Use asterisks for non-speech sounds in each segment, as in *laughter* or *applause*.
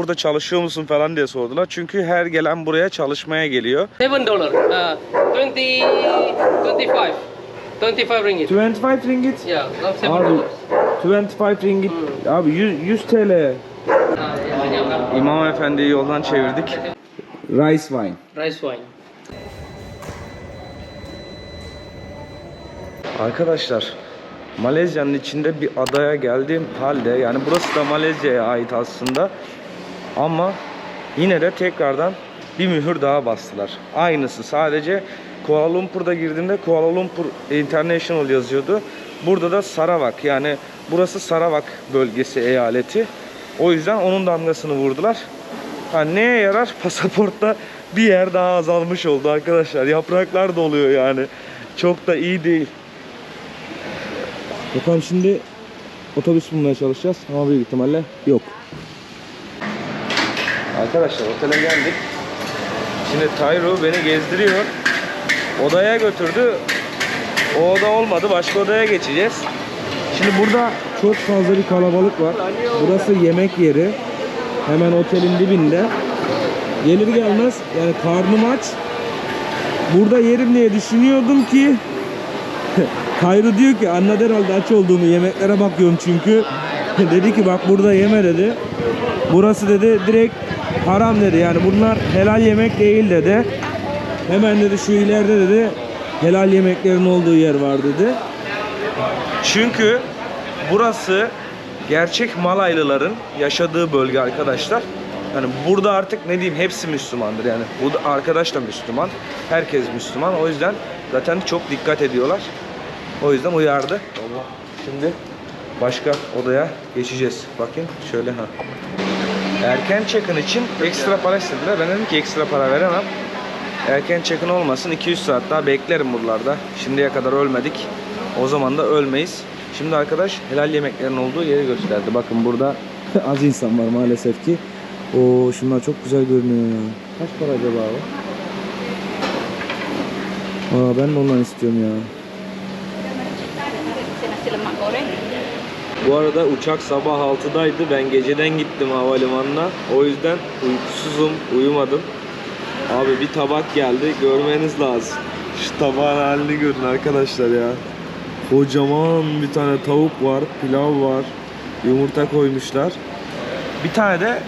burada çalışıyor musun falan diye sordular. Çünkü her gelen buraya çalışmaya geliyor. Seven dollar. Uh, twenty, twenty-five, twenty-five ringgit. 25 ringgit. Yeah, now seven Abi dollars. 25 ringgit. Abi 100, 100 TL. Uh, İmam Efendi'yi yoldan çevirdik. Rice wine. rice wine. Arkadaşlar Malezya'nın içinde bir adaya geldiğim halde yani burası da Malezya'ya ait aslında ama yine de tekrardan bir mühür daha bastılar. Aynısı sadece Kuala Lumpur'da girdiğimde Kuala Lumpur International yazıyordu. Burada da Sarawak yani burası Sarawak bölgesi eyaleti. O yüzden onun damgasını vurdular. Ha, neye yarar? *laughs* Pasaportta bir yer daha azalmış oldu arkadaşlar. Yapraklar doluyor yani. Çok da iyi değil. Bakalım şimdi otobüs bulmaya çalışacağız ama büyük ihtimalle yok. Arkadaşlar otele geldik. Şimdi Tayro beni gezdiriyor. Odaya götürdü. O oda olmadı. Başka odaya geçeceğiz. Şimdi burada çok fazla bir kalabalık var. Burası yemek yeri. Hemen otelin dibinde. Gelir gelmez yani karnım aç. Burada yerim diye düşünüyordum ki *laughs* Kayru diyor ki anladı herhalde aç olduğumu yemeklere bakıyorum çünkü. *laughs* dedi ki bak burada yeme dedi. Burası dedi direkt haram dedi. Yani bunlar helal yemek değil dedi. Hemen dedi şu ileride dedi helal yemeklerin olduğu yer var dedi. Çünkü burası gerçek Malaylıların yaşadığı bölge arkadaşlar. Yani burada artık ne diyeyim hepsi Müslümandır yani. Bu arkadaş da Müslüman. Herkes Müslüman. O yüzden zaten çok dikkat ediyorlar. O yüzden uyardı. Şimdi başka odaya geçeceğiz. Bakın şöyle ha. Erken check-in için ekstra para istediler. Ben dedim ki ekstra para veremem. Erken check-in olmasın 200 saat daha beklerim buralarda. Şimdiye kadar ölmedik. O zaman da ölmeyiz. Şimdi arkadaş helal yemeklerin olduğu yeri gösterdi. Bakın burada *laughs* Az insan var maalesef ki. Oo şunlar çok güzel görünüyor. Kaç para acaba abi? Aa ben de ondan istiyorum ya. Bu arada uçak sabah 6'daydı. Ben geceden gittim havalimanına. O yüzden uykusuzum, uyumadım. Abi bir tabak geldi. Görmeniz lazım. Şu tabağın halini görün arkadaşlar ya. Kocaman bir tane tavuk var, pilav var. Yumurta koymuşlar. Bir tane de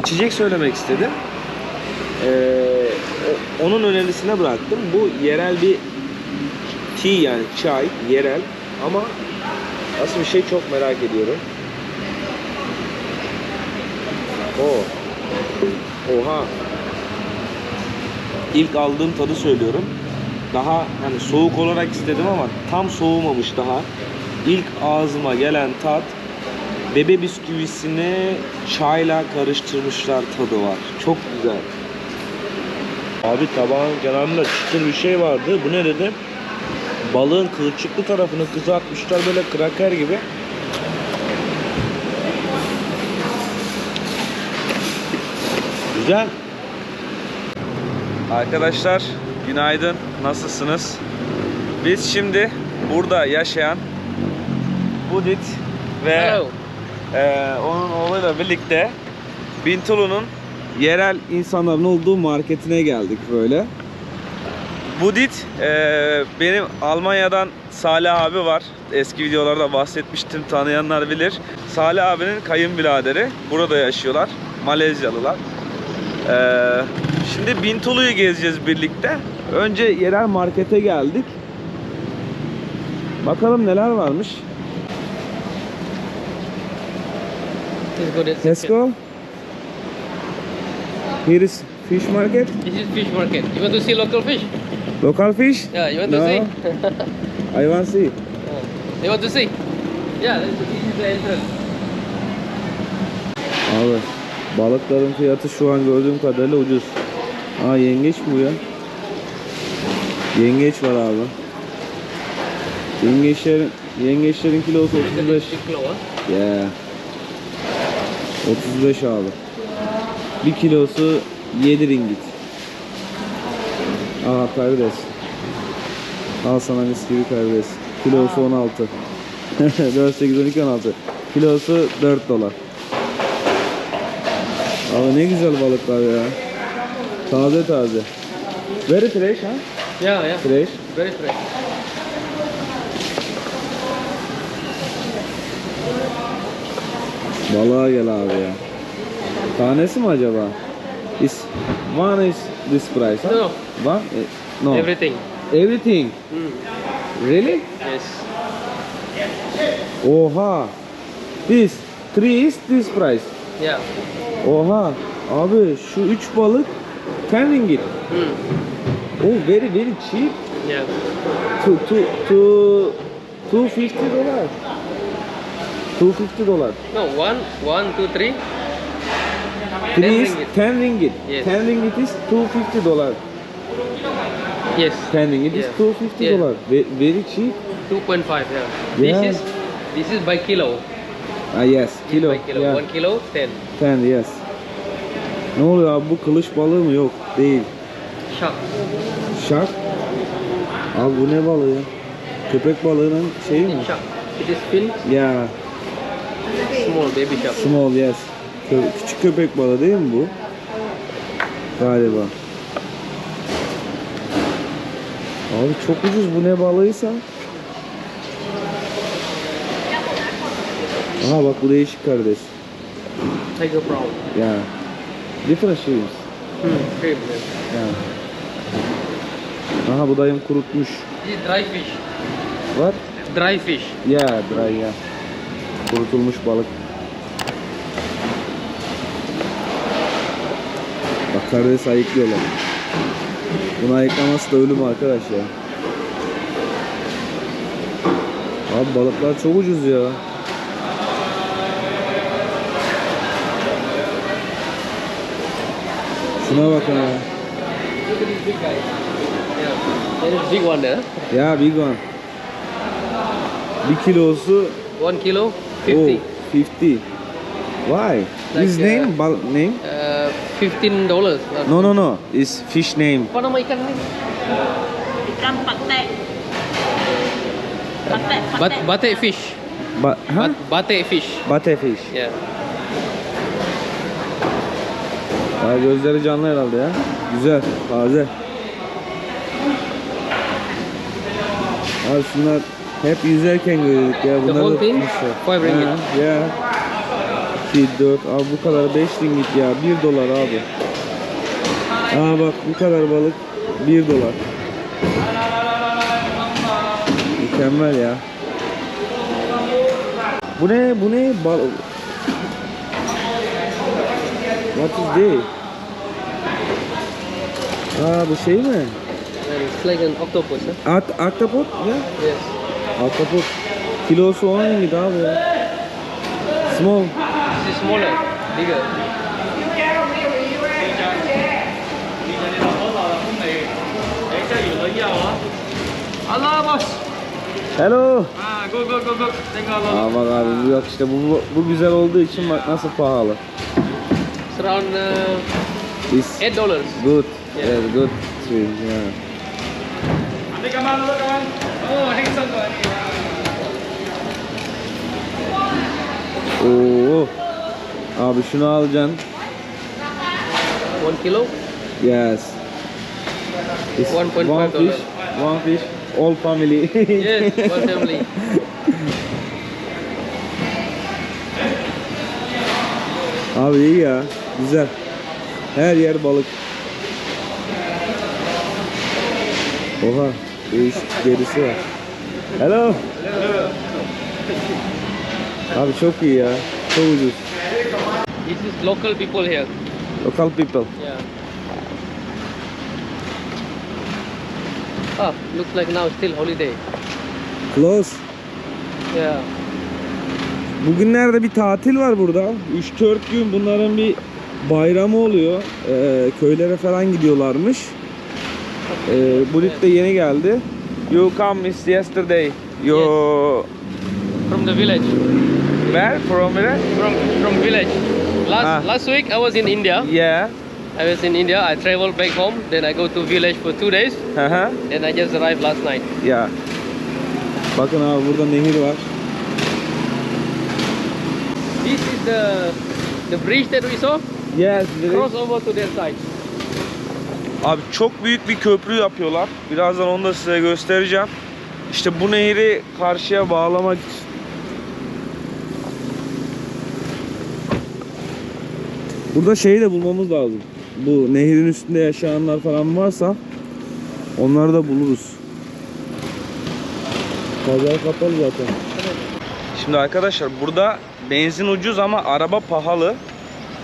içecek söylemek istedim. Ee, onun önerisine bıraktım. Bu yerel bir tea yani çay, yerel ama Nasıl bir şey çok merak ediyorum. O. Oha. İlk aldığım tadı söylüyorum. Daha hani soğuk olarak istedim ama tam soğumamış daha. İlk ağzıma gelen tat bebe bisküvisini çayla karıştırmışlar tadı var. Çok güzel. Abi tabağın kenarında çıtır bir şey vardı. Bu ne dedim? Balığın kılçıklı tarafını kızartmışlar böyle kraker gibi. Güzel. Arkadaşlar günaydın. Nasılsınız? Biz şimdi burada yaşayan Budit ve Hello. eee, onun oğluyla birlikte Bintulu'nun yerel İnsanların olduğu marketine geldik böyle. Budit eee, benim Almanya'dan Salih abi var. Eski videolarda bahsetmiştim tanıyanlar bilir. Salih abinin kayınbiraderi. Burada yaşıyorlar. Malezyalılar. Eee, şimdi Bintulu'yu gezeceğiz birlikte. Önce yerel markete geldik. Bakalım neler varmış. Go. Here is fish market. This is fish market. You want to see local fish? Local fish? Yeah, you want to No. see? I want see. you want to see? Yeah, this is the entrance. Abi balıkların fiyatı şu an gördüğüm kadarıyla ucuz. Aa yengeç bu ya? Yengeç var abi. Yengeçlerin yengeçlerin kilosu 35. Big kilo, huh? Yeah. 35 abi. Bir kilosu 7 ringgit. Aha karides. Al sana mis gibi karides. Kilosu 16. 4, 8, 12, 16. Kilosu 4 dolar. Abi ne güzel balıklar ya. Taze taze. Very fresh ha? Yeah, yeah. Fresh. Very fresh. Balığa gel abi ya. Tanesi mi acaba? Is one is this price ha? No, One? eh, No. everything. Everything. Mm. Really? Yes. Oha. This three is this price. Yeah. Oha. Abi şu üç balık 10 ringgit. Mm. Oh very very cheap. Yeah. Two two two two fifty dollars. Two fifty dollars. No, one, one, two, three. Three is ringgit. ten ringgit. Yes. Ten ringgit is two fifty dollars. Yes. Ten ringgit is Yeah. two fifty Yeah. dollars. Ve- Very cheap. Two point five. Yeah. Yeah. This is this is by kilo. Ah yes, This kilo. By kilo. Yeah. One kilo, ten. Ten yes. Ne oluyor abi bu kılıç balığı mı? Yok değil. Shark. Shark. Abi bu ne balığı ya? Köpek balığının şeyi mi? Shark. It is fin. Ya Small baby shark. small yes. Kö- küçük köpek balığı değil mi bu? Galiba. Abi çok ucuz bu ne balığıysa. Aha bak bu değişik kardeş. Tiger prawn. Ya. Different shrimps. Hmm. Yeah. Ya. Aha bu dayım kurutmuş. Dry fish. What? Dry fish. Ya dry ya. Kurutulmuş balık. Bak karides ayıklıyorlar. Bunu ayıklaması da ölüm arkadaş ya. Abi balıklar çok ucuz ya. Şuna bakın this big. Yeah. One there. Ya big one. Bir kilosu One kilo, oh, fifty. 50. Why? His Like, uh, name? Bal name? Uh, fifteen dollars. No, no, no. Is fish name. Apa nama ikan ni? Ikan patek. Patek, Bat patek. batik fish. Ba huh? Bat batik fish. Bate fish. Yeah. Aa, gözleri canlı herhalde ya. Güzel, taze. Abi şunlar hep yüzerken görüyorduk ya. Bunları whole da thing? tutmuşlar. Five ringgit. Ha, Ya. 2, 4, abi bu kadar 5 ringgit ya. 1 dolar abi. Aa bak bu kadar balık 1 dolar. Mükemmel ya. Bu ne? Bu ne? Bal What is this? Aa bu şey mi? And it's like an octopus. Huh? At ahtapot ya. Yes. Ahtapot. Kilosu 10 ringgit abi ya. Small. İs smaller, bigger. Allah bos. Hello. Ah, go go go go. Aa bak abi bu yok işte bu, bu, güzel olduğu için bak nasıl pahalı. It's around uh, This eight dollars. good. Yeah. Yeah, good tree. Yeah. Oh, handsome. Oo. Abi şunu alacaksın. One kilo. Yes. It's 1.5 one dollar. fish, one fish, all family. Yes, one family. *laughs* Abi iyi ya. Güzel. Her yer balık. Oha. Değişik derisi var. Hello. Abi çok iyi ya. Çok ucuz. This is local people here. Local people. Yeah. Ah, looks like now still holiday. Close. Yeah. Bugünlerde bir tatil var burada. 3-4 gün bunların bir bayramı oluyor. Ee, köylere falan gidiyorlarmış. Ee, Bulit de yeni geldi. You come is yesterday. You From the village. where from where? From from village. Last Ah. last week I was in India. Yeah. I was in India. I traveled back home. Then I go to village for two days. Hı hı. Then I just arrived last night. Ya. Bakın abi burada nehir var. This is the the bridge that we saw. Yes. Cross over to their side. Abi çok büyük bir köprü yapıyorlar. Birazdan onu da size göstereceğim. İşte bu nehri karşıya bağlamak Burada şeyi de bulmamız lazım. Bu nehrin üstünde yaşayanlar falan varsa onları da buluruz. Pazar kapalı zaten. Şimdi arkadaşlar burada benzin ucuz ama araba pahalı.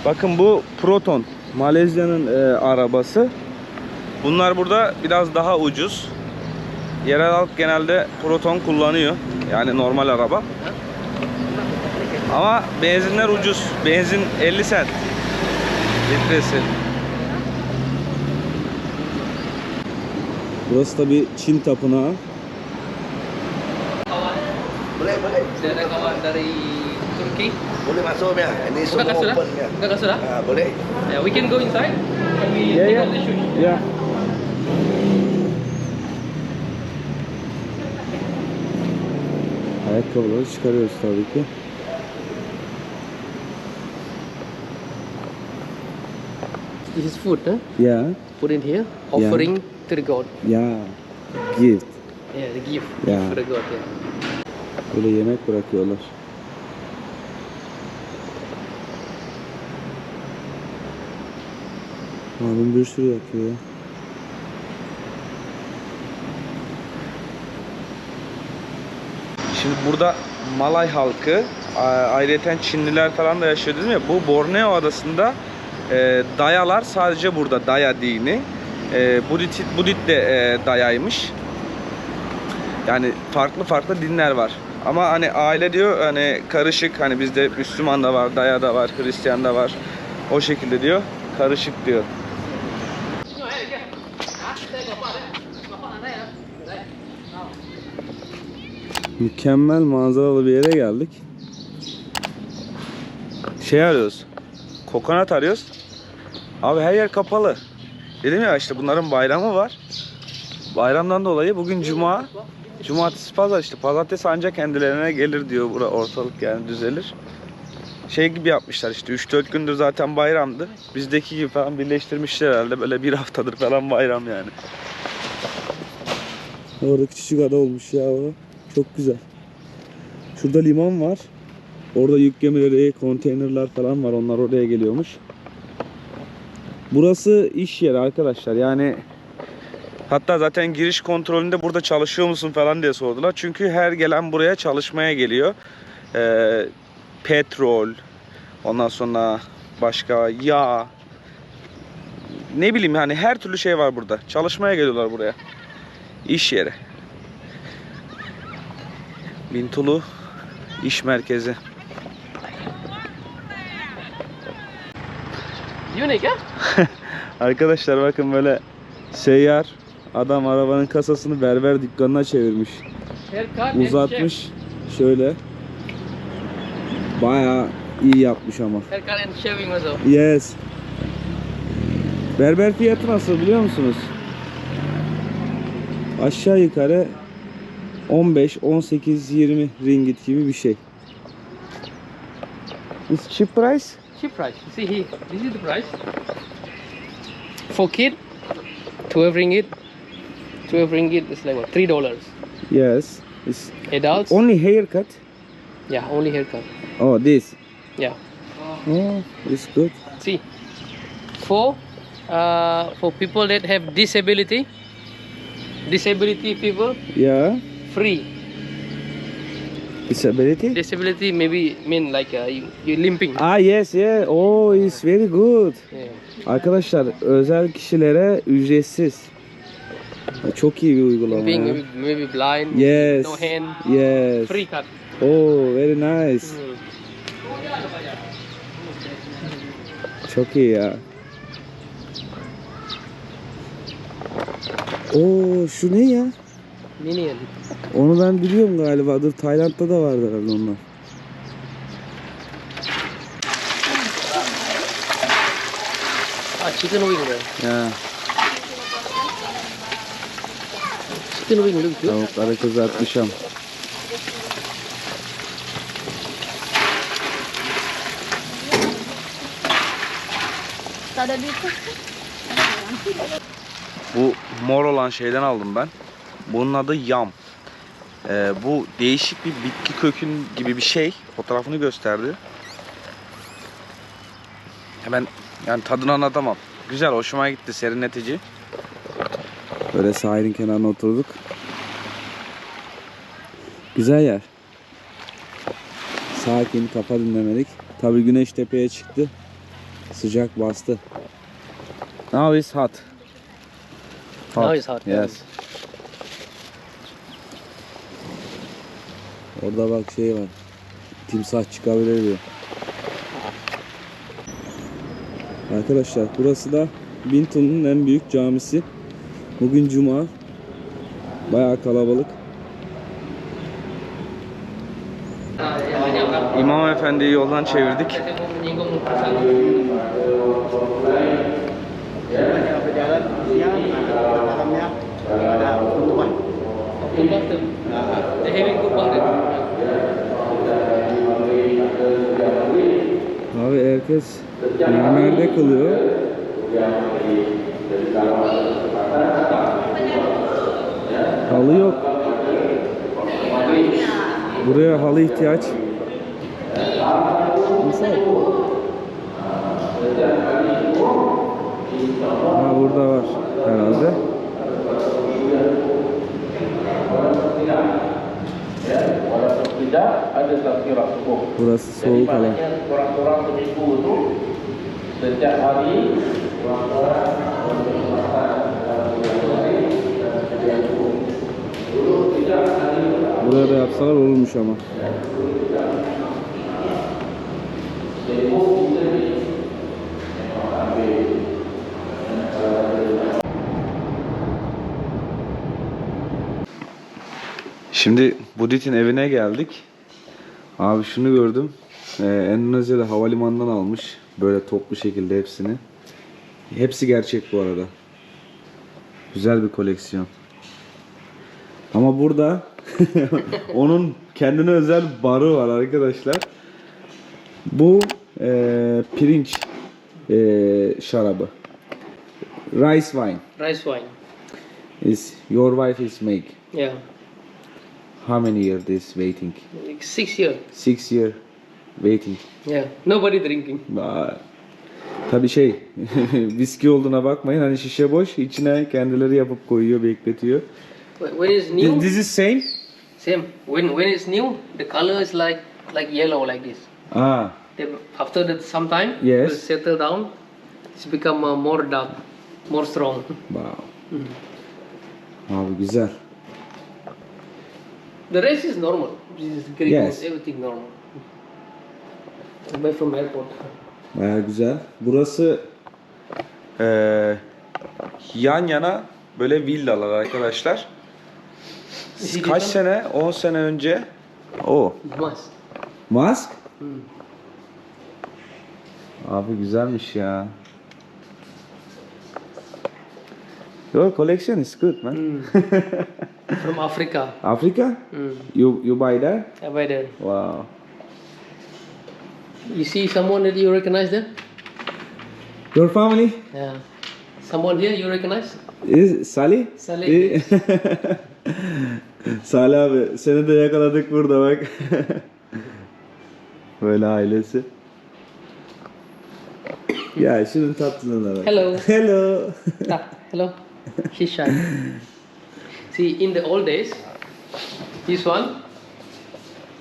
Bakın bu Proton. Malezya'nın e, arabası. Bunlar burada biraz daha ucuz. Yerel halk genelde Proton kullanıyor. Yani normal araba. Ama benzinler ucuz. Benzin 50 sent. Litresi. Burası da bir Çin tapınağı. Boleh, boleh. Saya ada kawan dari Turki. Boleh masuk ya. Ini Sudah semua kasih dah? open ya. Sudah kasih dah? Ha, boleh. Yeah, we can go inside. Can we Yeah, take yeah. off the shoes? Ya. Ayakkabıları çıkarıyoruz tabii ki. This is food, huh? Ya. Put in here. Offering to the god. Ya. Gift. Yeah, the gift Yeah. for the god. Yeah. Böyle yemek bırakıyorlar. Abim bir sürü yakıyor ya. Şimdi burada Malay halkı, a- ayrıyeten Çinliler falan da yaşıyor dedim ya. Bu Borneo adasında e, Dayalar sadece burada Daya dini. E, Budit, Budit de e, Dayaymış. Yani farklı farklı dinler var. Ama hani aile diyor hani karışık hani bizde Müslüman da var, Daya da var, Hristiyan da var. O şekilde diyor. Karışık diyor. Mükemmel manzaralı bir yere geldik. Şey arıyoruz. Kokonat arıyoruz. Abi her yer kapalı. Dedim ya işte bunların bayramı var. Bayramdan dolayı bugün cuma. Cumartesi pazar işte. Pazartesi ancak kendilerine gelir diyor bura ortalık yani düzelir. Şey gibi yapmışlar işte 3-4 gündür zaten bayramdı. Bizdeki gibi falan birleştirmişler herhalde. Böyle bir haftadır falan bayram yani. Orada küçücük ada olmuş ya o. Çok güzel. Şurada liman var. Orada yük gemileri, konteynerler falan var. Onlar oraya geliyormuş. Burası iş yeri arkadaşlar. Yani Hatta zaten giriş kontrolünde burada çalışıyor musun falan diye sordular. Çünkü her gelen buraya çalışmaya geliyor. Ee, petrol, ondan sonra başka yağ, ne bileyim yani her türlü şey var burada. Çalışmaya geliyorlar buraya. İş yeri. Bintulu iş merkezi. Unique, yeah? *laughs* arkadaşlar bakın böyle seyyar adam arabanın kasasını berber dükkanına çevirmiş. Uzatmış şöyle. Bayağı iyi yapmış ama. Yes. Berber fiyatı nasıl biliyor musunuz? Aşağı yukarı 15, 18, 20 ringgit gibi bir şey. It's cheap price? Cheap price. You see here, this is the price. For kid, 12 ringgit. 12 ringgit is like what, three dollars. Yes. It's Adults, only haircut. yeah, only haircut. Oh, this. Yeah. Oh, it's good. See, for uh, for people that have disability, disability people Yeah. free. Disability? Disability maybe mean like uh, you you limping. Ah yes, yeah. Oh, it's very good. Yeah. Arkadaşlar özel kişilere ücretsiz. Çok iyi bir uygulama. Ya. maybe, maybe blind, Yes. no hand, Yes. free cut. Oh, very nice. Mm. Çok iyi ya. Oo, şu ne ya? Minion. Onu ben biliyorum galiba. Dur Tayland'da da vardı herhalde onlar. Ah, chicken wing. bro. Ya, Chicken wing look tavukları kızartmışım. Bu mor olan şeyden aldım ben. Bunun adı yam. Ee, bu değişik bir bitki kökün gibi bir şey. Fotoğrafını gösterdi. Hemen yani tadını anlatamam. Güzel, hoşuma gitti, serinletici. Böyle sahilin kenarına oturduk. Güzel yer. Sakin, kafa dinlemelik. Tabi güneş tepeye çıktı. Sıcak bastı. Now it's hot. Now it's hot. Yes. Orada bak şey var. Timsah çıkabilir diyor. Arkadaşlar burası da Binton'un en büyük camisi. Bugün cuma. Bayağı kalabalık. İmam Efendi'yi yoldan çevirdik. Ada penutupan. They having good market. Abi herkes mermerde kılıyor. Halı yok. Buraya halı ihtiyaç. Ha burada var herhalde. Burası soğuk alan. orang-orang penipu itu setiap hari Buraya da yapsalar olurmuş ama. Şimdi Budit'in evine geldik. Abi şunu gördüm. Ee, Endonezya'da havalimanından almış. Böyle toplu şekilde hepsini. Hepsi gerçek bu arada. Güzel bir koleksiyon. Ama burada *laughs* onun kendine özel barı var arkadaşlar. Bu e, pirinç e, şarabı. Rice wine Rice wine. is your wife is make. Yeah. How many years this waiting? Like six year. Six year waiting. Yeah. Nobody drinking. Vay. Tabii şey, *laughs* viski olduğuna bakmayın. Hani şişe boş, içine kendileri yapıp koyuyor, bekletiyor. When it's new, This, is same? same. When when it's new, the color is like like yellow like this. Ah, Then after that some time, Yes. it settle down. It's become uh, more dark, more strong. wow. Abi güzel. The rest is normal. This is great. Yes. Everything normal. Away from airport. Baya güzel. Burası eee, yan yana böyle villalar arkadaşlar. Kaç sene? 10 sene önce. O. Mas. Mask? Abi güzelmiş ya. Your collection is good man. *laughs* From Africa. Africa? Mm. You you buy that? Yeah, by there. Wow. You see someone that you recognize there? Your family Yeah. Someone here you recognize? is Salih? Salih. Salih abi seni de yakaladık burada bak. *laughs* Böyle ailesi. ya şunun tatlılığına bak. Hello. Hello. Ah, hello. She's shy. See, in the old days, this one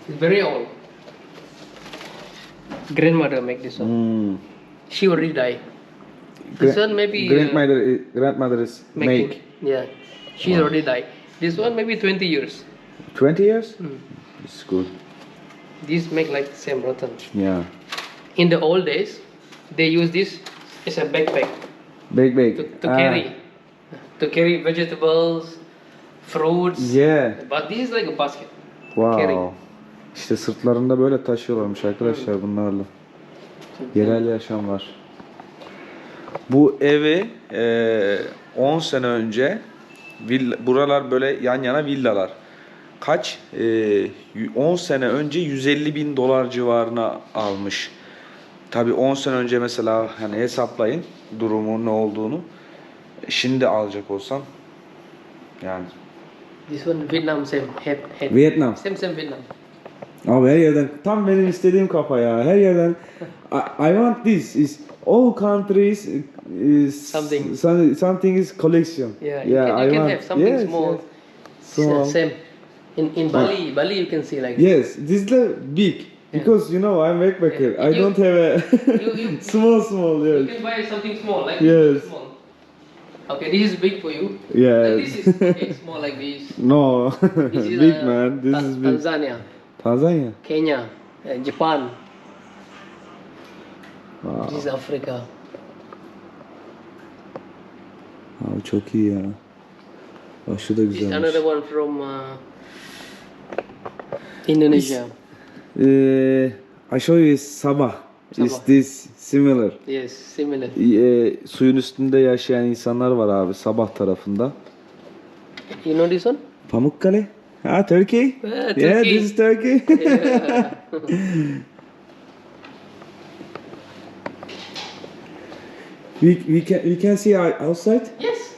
is very old. Grandmother make this one. Hmm. She already died. This one maybe uh, grandmother is, grandmother is making. make Yeah, she's already died. This one maybe 20 years. 20 years? Hmm. It's good. These make like same rotten. Yeah. In the old days, they use this as a backpack Big big. to, to Ah, carry, to carry vegetables, fruits. Yeah. But this is like a basket. Wow. Carry. İşte sırtlarında böyle taşıyorlarmış arkadaşlar bunlarla. Yerel yaşam var. Bu evi eee, 10 sene önce villa, buralar böyle yan yana villalar. Kaç? Eee, 10 sene önce 150 bin dolar civarına almış. tabii 10 sene önce mesela hani hesaplayın durumun ne olduğunu. Şimdi alacak olsan yani This one Vietnam same head. Vietnam. Same same Vietnam. Abi her yerden tam benim istediğim kafa ya. Her yerden *laughs* I, I want this is all countries is Something. some- something is collection. Yeah, you can, you I can want- have something yes, small. yes. Small. Same. In in Bali, Bali you can see like. Yes, this is the big because you know I'm backpacker. Yeah. I You- don't have a you- you- *laughs* small small You yes. can buy something small like Yes. this. Small. Okay, this is big for you. Yeah. Like this is okay, small like this. *laughs* No, This is big uh, man. This Ta- is big. Tanzania, Tanzania. Kenya, uh, Japan. Wow. This is Africa. Abi çok iyi ya. Şu da This is güzelmiş. another one from uh, Indonesia. Uh, I show you is Sabah. Is this similar? Yes, similar. Ee, suyun üstünde yaşayan insanlar var abi Sabah tarafında. You know this one? Pamukkale? Ha Turkey? Yeah, Turkey. this is Turkey. *laughs* Yeah. we, we can we can see outside. yes.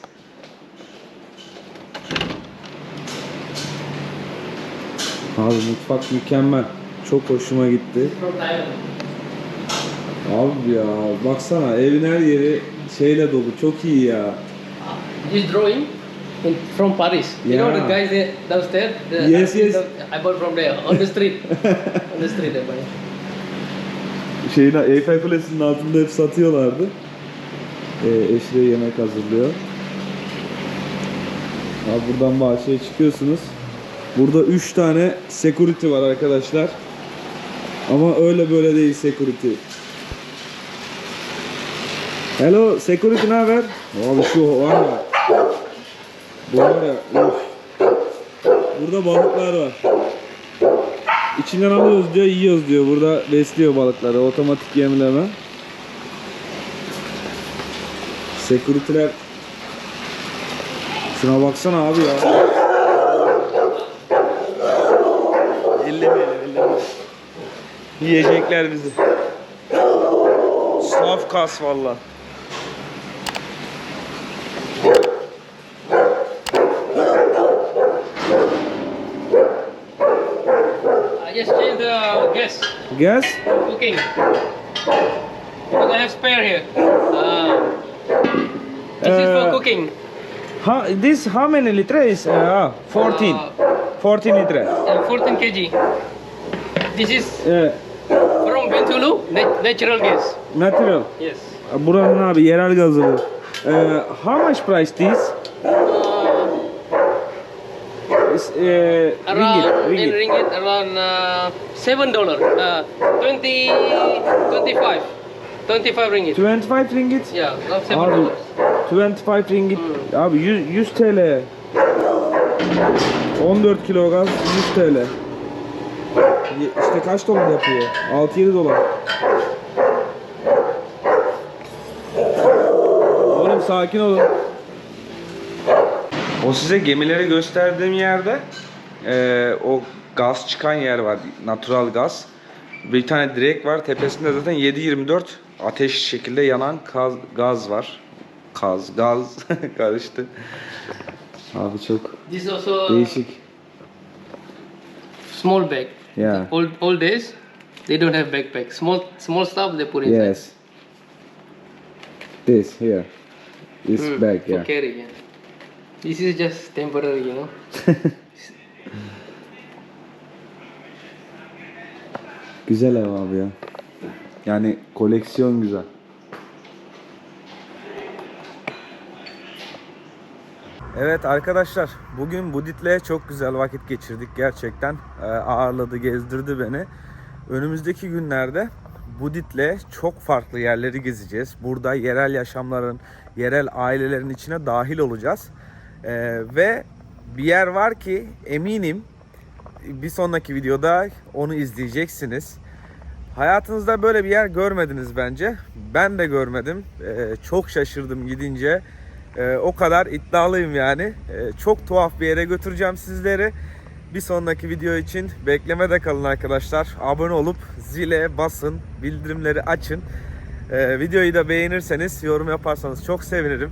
Abi mutfak mükemmel. Çok hoşuma gitti. Abi ya baksana evin her yeri şeyle dolu. Çok iyi ya. This drawing in, from Paris. You know Yeah. the guys there downstairs? The, Yes, yes. I bought from there on the street. *laughs* on the street, I buy. Şeyin Eyfel Kulesi'nin altında hep satıyorlardı. Ee, eşine yemek hazırlıyor. Abi buradan bahçeye çıkıyorsunuz. Burada 3 tane security var arkadaşlar. Ama öyle böyle değil security. Hello security ne haber? Abi şu var ya. Bu var ya. Of. Burada balıklar var. İçinden alıyoruz diyor, yiyoruz diyor. Burada besliyor balıkları. Otomatik yemleme. Security'ler Şuna baksana abi ya. ellemeyelim ellemeyelim. Yiyecekler bizi. Saf kas valla. I just changed the gas cooking. Because I have spare here. Ah. this is for Uh, cooking. How, this how many liters? Uh, 14. Uh, 14 litre. uh, 14 kg. This is Uh, from Bentulu, nat- natural gas. material. Yes. Buranın abi yerel gazı. Uh, how much price this? Uh, uh, around ringgit, in ringgit. ringgit around uh, seven dollar. Uh, 20, 25, 25 ringgit. 25 ringgit. Yeah, around seven Abi dollars. 25 ringgit. Abi 100, 100 TL. 14 kilo gaz 100 TL. İşte kaç dolar yapıyor? 6-7 dolar. Oğlum sakin olun. O size gemileri gösterdiğim yerde eee, o gaz çıkan yer var. Natural gaz. Bir tane direk var. Tepesinde zaten 7-24 ateş şekilde yanan gaz, gaz var. Kaz, gaz *laughs* karıştı. Abi çok This is also değişik. small bag. Yeah. Old old days, they don't have backpack. Small small stuff they put inside. Yes. This here. This Mm, bag, for yeah. carry. Yeah. This is just temporary, you know. *laughs* Güzel ev abi ya. Yani koleksiyon güzel. Evet arkadaşlar bugün Budit'le çok güzel vakit geçirdik gerçekten. Ee, ağırladı, gezdirdi beni. Önümüzdeki günlerde Budit'le çok farklı yerleri gezeceğiz. Burada yerel yaşamların, yerel ailelerin içine dahil olacağız. Ee, ve bir yer var ki eminim bir sonraki videoda onu izleyeceksiniz. Hayatınızda böyle bir yer görmediniz bence. Ben de görmedim. Ee, çok şaşırdım gidince. Ee, o kadar iddialıyım yani. Ee, çok tuhaf bir yere götüreceğim sizleri. Bir sonraki video için beklemede kalın arkadaşlar. Abone olup zile basın, bildirimleri açın. Ee, videoyu da beğenirseniz, yorum yaparsanız çok sevinirim.